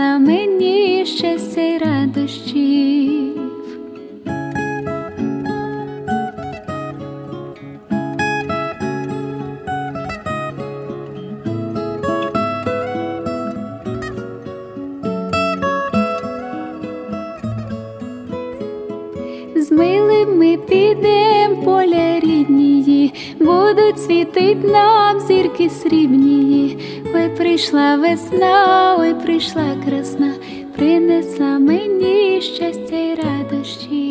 принесла мені щастя й радощів. З милим ми підем поля ріднії, будуть світить нам зірки срібнії. Прийшла весна, ой, прийшла красна, принесла мені щастя й радощі.